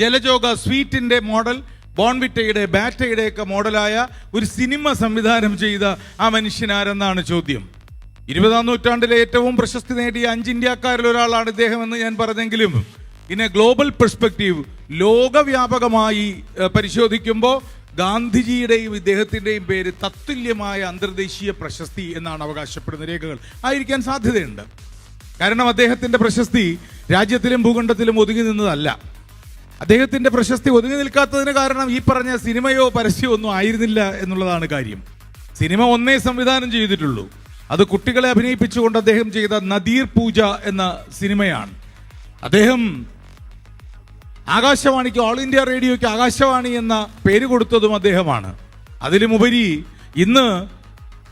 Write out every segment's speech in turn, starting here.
ജലജോഗ സ്വീറ്റിന്റെ model ബോൺവിറ്റയുടെ ബാറ്റയുടെ ഒക്കെ മോഡലായ ഒരു cinema സംവിധാനം ചെയ്ത ആ മനുഷ്യനാരെന്നാണ് ചോദ്യം. ഇരുപതാം നൂറ്റാണ്ടിലെ ഏറ്റവും പ്രശസ്തി നേടിയ അഞ്ച് ഇന്ത്യക്കാരിൽ ഒരാളാണ് ഇദ്ദേഹം എന്ന് ഞാൻ പറഞ്ഞെങ്കിലും എ ഗ്ലോബൽ പെർസ്പെക്റ്റീവ് ലോകവ്യാപകമായി പരിശോധിക്കുമ്പോൾ ഗാന്ധിജിയുടെയും ഇദ്ദേഹത്തിന്റെയും പേര് തത്തുല്യമായ അന്തർദേശീയ പ്രശസ്തി എന്നാണ് അവകാശപ്പെടുന്ന രേഖകൾ. ആയിരിക്കാൻ സാധ്യതയുണ്ട്. കാരണം അദ്ദേഹത്തിന്റെ പ്രശസ്തി രാജ്യത്തിലും ഭൂഖണ്ഡത്തിലും ഒതുങ്ങി നിന്നതല്ല. അദ്ദേഹത്തിന്റെ പ്രശസ്തി ഒതുങ്ങി നിൽക്കാത്തതിന് കാരണം ഈ പറഞ്ഞ സിനിമയോ പരസ്യമോ ഒന്നും ആയിരുന്നില്ല എന്നുള്ളതാണ് കാര്യം. സിനിമ ഒന്നേ സംവിധാനം ചെയ്തിട്ടുള്ളൂ. അത് കുട്ടികളെ അഭിനയിപ്പിച്ചുകൊണ്ട് അദ്ദേഹം ചെയ്ത നദീർ പൂജ എന്ന സിനിമയാണ്. അദ്ദേഹം ആകാശവാണിക്ക് ഓൾ ഇന്ത്യ റേഡിയോയ്ക്ക് ആകാശവാണി എന്ന പേര് കൊടുത്തതും അദ്ദേഹമാണ്. അതിലുമുപരി ഇന്ന്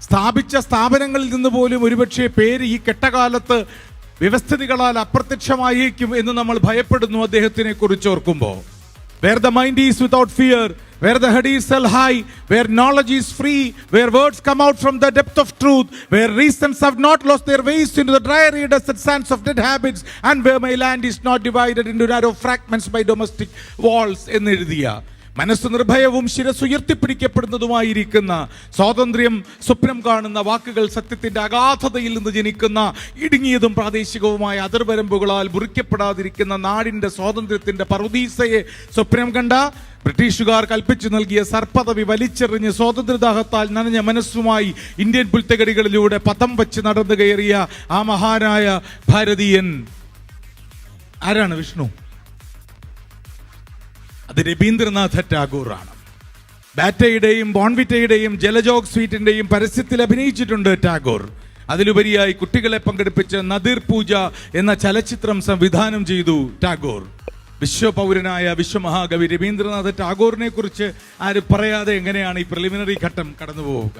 സ്ഥാപിച്ച സ്ഥാപനങ്ങളിൽ നിന്ന് പോലും ഒരുപക്ഷെ പേര് ഈ കെട്ടകാലത്ത് വ്യവസ്ഥിതികളാൽ അപ്രത്യക്ഷമായേക്കും എന്ന് നമ്മൾ ഭയപ്പെടുന്നു അദ്ദേഹത്തിനെ കുറിച്ച് ഓർക്കുമ്പോൾ. Where the mind is without fear where the head is cell high where knowledge is free where words come out from the depth of truth where reasons have not lost their ways into the dry sands of of dead habits and where my land is not divided into narrow fragments by domestic walls എന്നെഴുതിയ മനസ്സ് നിർഭയവും ശിരസ് ഉയർത്തിപ്പിടിക്കപ്പെടുന്നതുമായിരിക്കുന്ന സ്വാതന്ത്ര്യം സ്വപ്നം കാണുന്ന വാക്കുകൾ സത്യത്തിന്റെ അഗാധതയിൽ നിന്ന് ജനിക്കുന്ന ഇടുങ്ങിയതും പ്രാദേശികവുമായ അതിർവരമ്പുകളാൽ മുറിക്കപ്പെടാതിരിക്കുന്ന നാടിന്റെ സ്വാതന്ത്ര്യത്തിന്റെ പറുദീസയെ സ്വപ്നം കണ്ട ബ്രിട്ടീഷുകാർ കൽപ്പിച്ചു നൽകിയ സർപ്പദവി വലിച്ചെറിഞ്ഞ് സ്വാതന്ത്ര്യദാഹത്താൽ നനഞ്ഞ മനസ്സുമായി ഇന്ത്യൻ പുൽത്തകടികളിലൂടെ പതം വച്ച് നടന്നു കയറിയ ആ മഹാനായ ഭാരതീയൻ. ആരാണ് വിഷ്ണു? അത് രവീന്ദ്രനാഥ ടാഗോറാണ്. ബാറ്റയുടെയും ബോൺവിറ്റയുടെയും ജലജോഗ് സ്വീറ്റിന്റെയും പരസ്യത്തിൽ അഭിനയിച്ചിട്ടുണ്ട് ടാഗോർ. അതിലുപരിയായി കുട്ടികളെ പങ്കെടുപ്പിച്ച് നദീർ പൂജ എന്ന ചലച്ചിത്രം സംവിധാനം ചെയ്തു ടാഗോർ. വിശ്വപൗരനായ വിശ്വമഹാകവി രവീന്ദ്രനാഥ ടാഗോറിനെ കുറിച്ച് ആര് പറയാതെ എങ്ങനെയാണ് ഈ പ്രിലിമിനറി ഘട്ടം കടന്നു പോവുക